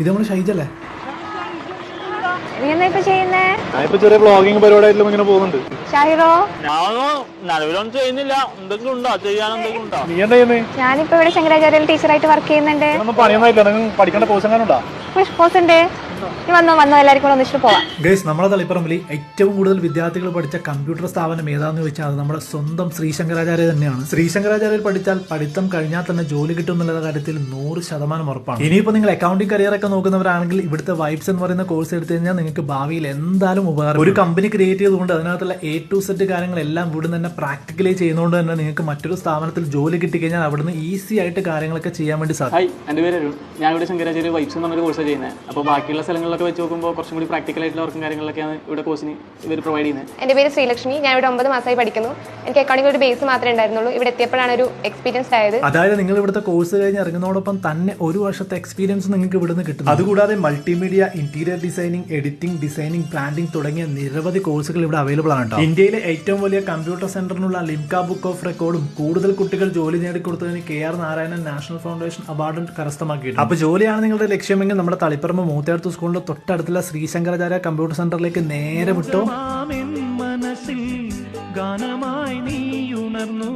ഇത് നമ്മൾ ഷൈജല്ലേ? ചെറിയ ബ്ലോഗിംഗ് പരിപാടിയായിട്ടും ഇങ്ങനെ പോകുന്നുണ്ട്. നിലവിലൊന്നും ചെയ്യുന്നില്ല. എന്തെങ്കിലും ഉണ്ടോ? ചെയ്യാൻ എന്തെങ്കിലും ഉണ്ടോ? നീ എന്താ ചെയ്യുന്നേ? ഞാനിപ്പോ ഇവിടെ ശങ്കരാചാര്യയിൽ ടീച്ചറായിട്ട് വർക്ക് ചെയ്യുന്നുണ്ട്. പഠിക്കേണ്ട കോഴ്സ് കോഴ്സ് ഉണ്ട്. വന്നോ വന്നോ എല്ലാവർക്കും കൂടെ ഒന്നിച്ചിട്ട് പോവാം. ഗൈസ് നമ്മുടെ തളിപ്പറമ്പിൽ ഏറ്റവും കൂടുതൽ വിദ്യാർത്ഥികൾ പഠിച്ച കമ്പ്യൂട്ടർ സ്ഥാപനം ഏതാന്ന് ചോദിച്ചാൽ അത് നമ്മുടെ സ്വന്തം ശ്രീശങ്കരാചാര്യ തന്നെയാണ്. ശ്രീശങ്കരാചാര്യയിൽ പഠിച്ചാൽ പഠിത്തം കഴിഞ്ഞാൽ തന്നെ ജോലി കിട്ടും എന്നുള്ള കാര്യത്തിൽ നൂറ് ശതമാനം ഉറപ്പാണ്. ഇനിയിപ്പോൾ നിങ്ങൾ അക്കൗണ്ടിംഗ് കരിയർ ഒക്കെ നോക്കുന്നവരാണെങ്കിൽ ഇവിടുത്തെ വൈബ്സ് എന്ന് പറയുന്ന കോഴ്സ് എടുത്തു കഴിഞ്ഞാൽ നിങ്ങൾക്ക് ഭാവിയിൽ എന്തായാലും ഉപകാരം ഒരു കമ്പനി ക്രിയേറ്റ് ചെയ്തുകൊണ്ട് അതിനകത്തുള്ള എ ടു സെറ്റ് കാര്യങ്ങളെല്ലാം ഇവിടെ തന്നെ പ്രാക്ടിക്കലി ചെയ്യുന്നതുകൊണ്ട് തന്നെ നിങ്ങൾക്ക് മറ്റൊരു സ്ഥാപനത്തിൽ ജോലി കിട്ടിക്കഴിഞ്ഞാൽ അവിടുന്ന് ഈസി ആയിട്ട് കാര്യങ്ങളൊക്കെ ചെയ്യാൻ വേണ്ടി സാധിക്കും. ഹായ് എന്റെ പേര് അരുൺ. ഞാൻ ഇവിടെ ശങ്കരാചാര്യ വൈബ്സ് എന്ന് പറഞ്ഞൊരു കോഴ്സ് ചെയ്യുന്നത് അപ്പോൾ ബാക്കിയുള്ള സ്ഥലങ്ങളിലൊക്കെ വെച്ച് നോക്കുമ്പോൾ കുറച്ചും കൂടി പ്രാക്ടിക്കൽ ആയിട്ടുള്ള വർക്കും കാര്യങ്ങളൊക്കെയാണ് ഇവിടെ കോഴ്സിന് ഇവർ പ്രൊവൈഡ് ചെയ്യുന്നത്. എന്റെ പേര് ശ്രീലക്ഷ്മി. ഞാൻ ഇവിടെ ഒമ്പത് മാസമായി പഠിക്കുന്നു. എനിക്ക് അക്കൗണ്ടിംഗ് ഒരു ബേസ് മാത്രമേ ഉണ്ടായിരുന്നുള്ളൂ. ഇവിടെ എത്തിയപ്പോഴാണ് ഒരു എക്സ്പീരിയൻസ് ആയത്. അതായത് നിങ്ങൾ ഇവിടുത്തെ കോഴ്സ് കഴിഞ്ഞ് ഇറങ്ങുന്നതോടൊപ്പം തന്നെ ഒരു വർഷത്തെ എക്സ്പീരിയൻസ് നിങ്ങൾക്ക് ഇവിടുന്ന് കിട്ടും അതുകൂടാതെ multimedia interior designing editing designing branding തുടങ്ങിയ നിരവധി കോഴ്സുകൾ ഇവിടെ അവൈലബിൾ ആണ് കേട്ടോ. ഇന്ത്യയിലെ ഏറ്റവും വലിയ കമ്പ്യൂട്ടർ സെന്ററിനുള്ള ലിംക ബുക്ക് ഓഫ് റെക്കോർഡും കൂടുതൽ കുട്ടികൾ ജോലി നേടിക്കൊടുത്തതിന് K R Narayanan national foundation അവാർഡും കരസ്ഥമാക്കിയിട്ടുണ്ട്. അപ്പോൾ ജോലിയാണ് നിങ്ങളുടെ ലക്ഷ്യമെങ്കിൽ നമ്മുടെ തളിപ്പറമ്പ് മൂത്തേടത്ത് സ്കൂളിന്റെ തൊട്ടടുത്തുള്ള ശ്രീശങ്കരാചാര്യ കമ്പ്യൂട്ടർ സെന്ററിലേക്ക് നേരെ വിട്ടോ. മനസ്സിൽ ഗാനമായി നീ ഉണർന്നു